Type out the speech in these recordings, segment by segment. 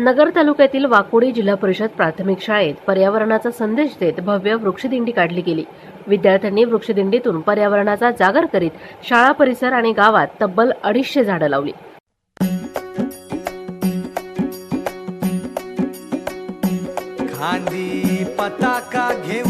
नगर तालुक्यातील वाकोडी जिल्हा परिषद प्राथमिक शाळेत पर्यावरणाचा संदेश देत भव्य वृक्षदिंडी काढली गेली. विद्यार्थ्यांनी वृक्षदिंडीतून पर्यावरणाचा जागर करीत शाळा परिसर आणि गावात तब्बल अडीचशे झाडं लावली. पताका घेऊन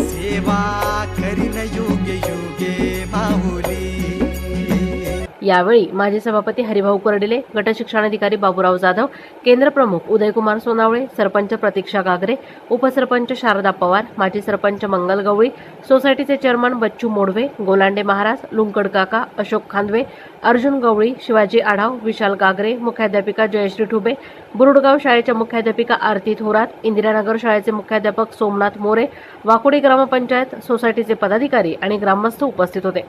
यावेळी माजी सभापती हरिभाऊ कर्डिले गट शिक्षणाधिकारी बाबूराव जाधव केंद्र प्रमुख उदयकुमार सोनावळे सरपंच प्रतीक्षा गागरे उपसरपंच शारदा पवार माजी सरपंच मंगल गवळी सोसायटीचे चेअरमन बच्चू मोडवे गोलांडे महाराज लुंकड काका अशोक खांदवे अर्जुन गवळी शिवाजी आढाव विशाल गागरे मुख्याध्यापिका जयश्री ठुबे बुरुडगाव शाळेच्या मुख्याध्यापिका आरती थोरात इंदिरानगर शाळेचे मुख्याध्यापक सोमनाथ मोरे वाकोडी ग्रामपंचायत सोसायटीचे पदाधिकारी आणि ग्रामस्थ उपस्थित होते.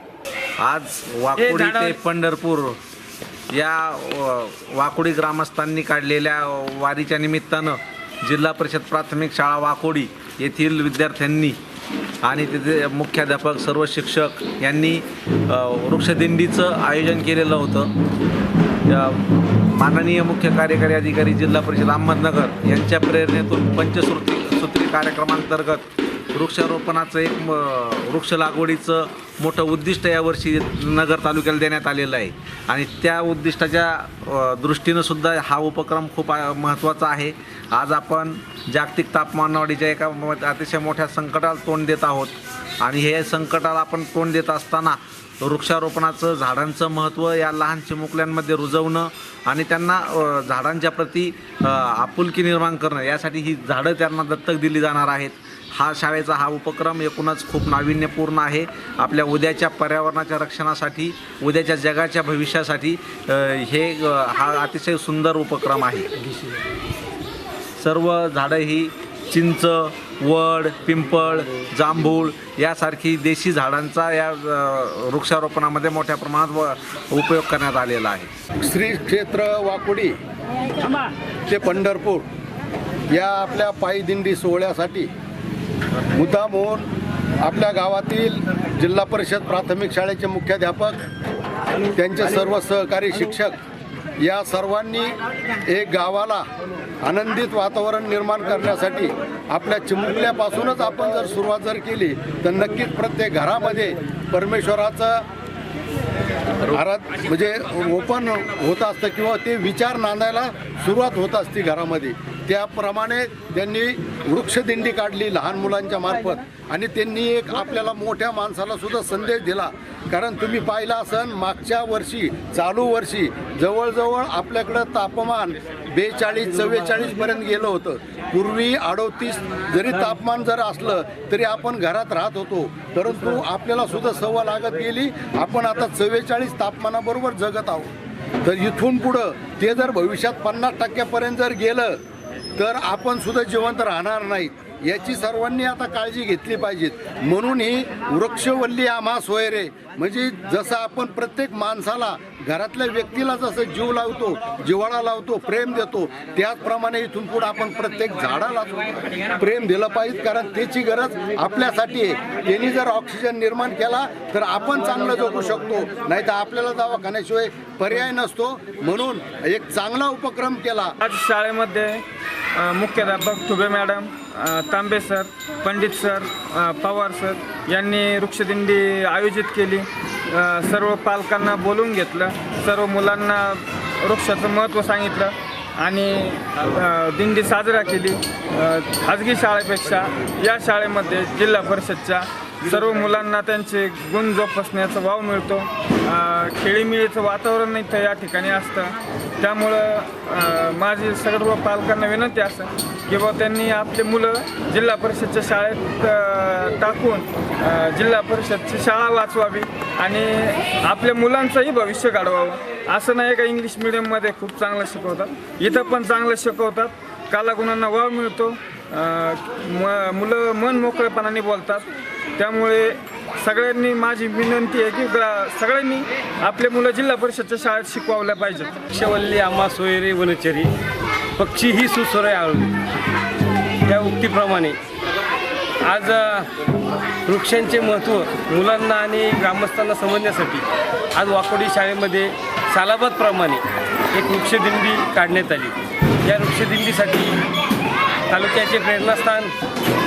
आज वाकोडी ते पंढरपूर या वाकोडी ग्रामस्थांनी काढलेल्या वारीच्या निमित्तानं जिल्हा परिषद प्राथमिक शाळा वाकोडी येथील विद्यार्थ्यांनी आणि तिथे मुख्याध्यापक सर्व शिक्षक यांनी वृक्षदिंडीचं आयोजन केलेलं होतं. माननीय मुख्य कार्यकारी अधिकारी जिल्हा परिषद अहमदनगर यांच्या प्रेरणेतून पंचसूत्री सूत्री कार्यक्रमांतर्गत वृक्षारोपणाचं एक वृक्ष लागवडीचं मोठं उद्दिष्ट यावर्षी नगर तालुक्याला देण्यात आलेलं आहे. आणि त्या उद्दिष्टाच्या दृष्टीनंसुद्धा दृष्टीनं सुद्धा हा उपक्रम खूप महत्त्वाचा आहे. आज आपण जागतिक तापमानवाढीच्या एका अतिशय मोठ्या संकटाला तोंड देत आहोत. आणि हे संकटाला आपण तोंड देत असताना वृक्षारोपणाचं झाडांचं महत्त्व या लहान चिमुकल्यांमध्ये रुजवणं आणि त्यांना झाडांच्या प्रती आपुलकी निर्माण करणं यासाठी ही झाडं त्यांना दत्तक दिली जाणार आहेत. हा शाळेचा हा उपक्रम एकूणच खूप नाविन्यपूर्ण आहे. आपल्या उद्याच्या पर्यावरणाच्या रक्षणासाठी उद्याच्या जगाच्या भविष्यासाठी हे हा अतिशय सुंदर उपक्रम आहे. सर्व झाडं ही चिंच वड पिंपळ जांभूळ यासारखी देशी झाडांचा या वृक्षारोपणामध्ये मोठ्या प्रमाणात व- उपयोग करण्यात आलेला आहे. श्री क्षेत्र वाकोडी ते पंढरपूर या आपल्या पायी दिंडी सोहळ्यासाठी मुद्दामहून आपल्या गावातील जिल्हा परिषद प्राथमिक शाळेचे मुख्याध्यापक त्यांचे सर्व सहकारी शिक्षक या सर्वांनी एक गावाला आनंदित वातावरण निर्माण करण्यासाठी आपल्या चिमुकल्यापासूनच आपण जर सुरुवात जर केली तर नक्कीच प्रत्येक घरामध्ये परमेश्वराचं घरात म्हणजे ओपन होत असतं किंवा ते विचार नांदायला सुरुवात होत असते घरामध्ये. त्याप्रमाणे त्यांनी वृक्षदिंडी काढली लहान मुलांच्या मार्फत. आणि त्यांनी एक आपल्याला मोठ्या माणसाला सुद्धा संदेश दिला. कारण तुम्ही पाहिला असन मागच्या वर्षी चालू वर्षी जवळजवळ आपल्याकडं तापमान बेचाळीस चव्वेचाळीसपर्यंत गेलं होतं. पूर्वी अडोतीस जरी तापमान जर असलं तरी आपण घरात राहत होतो. परंतु आपल्याला सुद्धा सवय लागत गेली. आपण आता चव्वेचाळीस तापमानाबरोबर जगत आहोत. तर इथून पुढं ते जर भविष्यात पन्नास टक्क्यापर्यंत जर गेलं तर आपण सुद्धा जिवंत राहणार नाहीत. याची सर्वांनी आता काळजी घेतली पाहिजेत. म्हणून ही वृक्षवल्ली आम्हा सोयरे म्हणजे जसं आपण प्रत्येक माणसाला घरातल्या व्यक्तीला जसं जीव लावतो जिव्हाळा लावतो प्रेम देतो त्याचप्रमाणे इथून पुढे आपण प्रत्येक झाडाला प्रेम दिलं पाहिजे कारण त्याची गरज आपल्यासाठी आहे. त्यांनी जर ऑक्सिजन निर्माण केला तर आपण चांगलं जगू शकतो. नाही तर आपल्याला दवाखान्याशिवाय पर्याय नसतो. म्हणून एक चांगला उपक्रम केला. आज शाळेमध्ये मुख्याध्यापक Thube madam Tambe sir Pandit sir Pawar sir यांनी वृक्षदिंडी आयोजित केली. सर्व पालकांना बोलून घेतलं. सर्व मुलांना वृक्षाचं महत्त्व सांगितलं आणि दिंडी साजरा केली. खाजगी शाळेपेक्षा या शाळेमध्ये जिल्हा परिषदच्या सर्व मुलांना त्यांचे गुण जोपासण्याचा वाव मिळतो. खेळीमिळीचं खेळीमेळीचं वातावरण इथं या ठिकाणी असतं. त्यामुळं माझी सर्व पालकांना विनंती असं की बुवा त्यांनी आपले मुलं जिल्हा परिषदच्या शाळेत टाकून जिल्हा परिषदची शाळा वाचवावी आणि आपल्या मुलांचंही भविष्य घडवावं. असं नाही का इंग्लिश मिडियममध्ये खूप चांगलं शिकवतात. इथं पण चांगलं शिकवतात. कलागुणांना वाव मिळतो. म मुलं मन मोकळेपणाने बोलतात. त्यामुळे सगळ्यांनी माझी विनंती आहे की ग्रा सगळ्यांनी आपले मुलं जिल्हा परिषदच्या शाळेत शिकवल्या पाहिजेत. पक्षवल्ली आम्हा सोयरे वनचरी पक्षी ही सुस्वरे आळू. त्या उक्तीप्रमाणे आज वृक्षांचे महत्त्व मुलांना आणि ग्रामस्थांना समजण्यासाठी आज वाकोडी शाळेमध्ये सालाबादप्रमाणे एक वृक्षदिंडी काढण्यात आली. या वृक्षदिंडीसाठी तालुक्याचे प्रेरणास्थान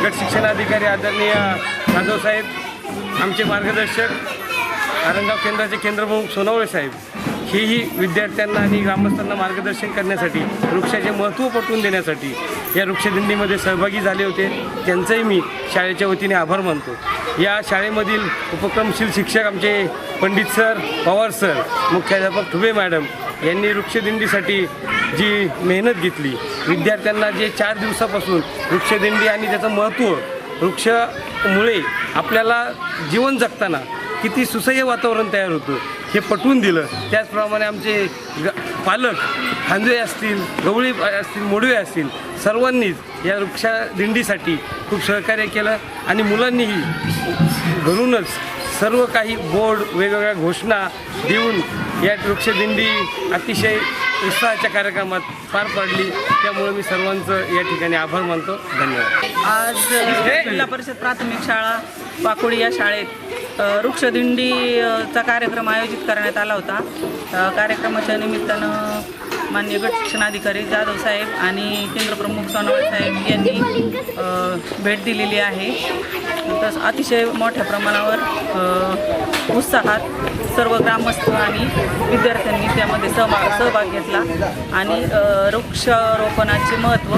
गट शिक्षणाधिकारी आदरणीय जाधव साहेब आमचे मार्गदर्शक आरंगाव केंद्राचे केंद्रप्रमुख सोनवळे साहेब हेही विद्यार्थ्यांना आणि ग्रामस्थांना मार्गदर्शन करण्यासाठी वृक्षाचे महत्त्व पटवून देण्यासाठी या वृक्षदिंडीमध्ये सहभागी झाले होते. त्यांचंही मी शाळेच्या वतीने आभार मानतो. या शाळेमधील उपक्रमशील शिक्षक आमचे पंडित सर पवार सर मुख्याध्यापक ठुबे मॅडम यांनी वृक्षदिंडीसाठी जी मेहनत घेतली. विद्यार्थ्यांना जे चार दिवसापासून वृक्षदिंडी आणि त्याचं महत्त्व वृक्षामुळे आपल्याला जीवन जगताना किती सुसह्य वातावरण तयार होतं हे पटवून दिलं. त्याचप्रमाणे आमचे ग पालक खांदवे असतील गवळी असतील मोडवे असतील सर्वांनीच या वृक्षदिंडीसाठी खूप सहकार्य केलं आणि मुलांनीही घरूनच सर्व काही बोर्ड वेगवेगळ्या घोषणा देऊन या वृक्षदिंडी अतिशय उत्साहाच्या कार्यक्रमात पार पाडली. त्यामुळे मी सर्वांचं या ठिकाणी आभार मानतो. धन्यवाद. आज जिल्हा परिषद प्राथमिक शाळा वाकोडी या शाळेत वृक्षदिंडीचा कार्यक्रम आयोजित करण्यात आला होता. कार्यक्रमाच्या निमित्तानं मान्य गट शिक्षणाधिकारी जाधव साहेब आणि केंद्रप्रमुख सोनवळे साहेब यांनी भेट दिलेली आहे. तसं अतिशय मोठ्या प्रमाणावर उत्साहात सर्व ग्रामस्थ आणि विद्यार्थ्यांनी त्यामध्ये सहभाग सहभाग घेतला. आणि वृक्षारोपणाचे महत्त्व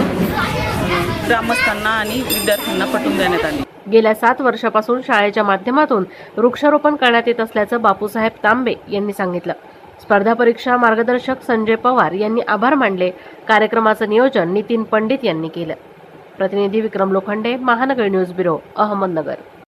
ग्रामस्थांना आणि विद्यार्थ्यांना पटवून देण्यात आले. गेल्या सात वर्षापासून शाळेच्या माध्यमातून वृक्षारोपण करण्यात येत असल्याचं बापूसाहेब तांबे यांनी सांगितलं. स्पर्धा परीक्षा मार्गदर्शक संजय पवार यांनी आभार मानले. कार्यक्रमाचं नियोजन नितीन पंडित यांनी केलं. प्रतिनिधी विक्रम लोखंडे महानगर न्यूज ब्युरो अहमदनगर.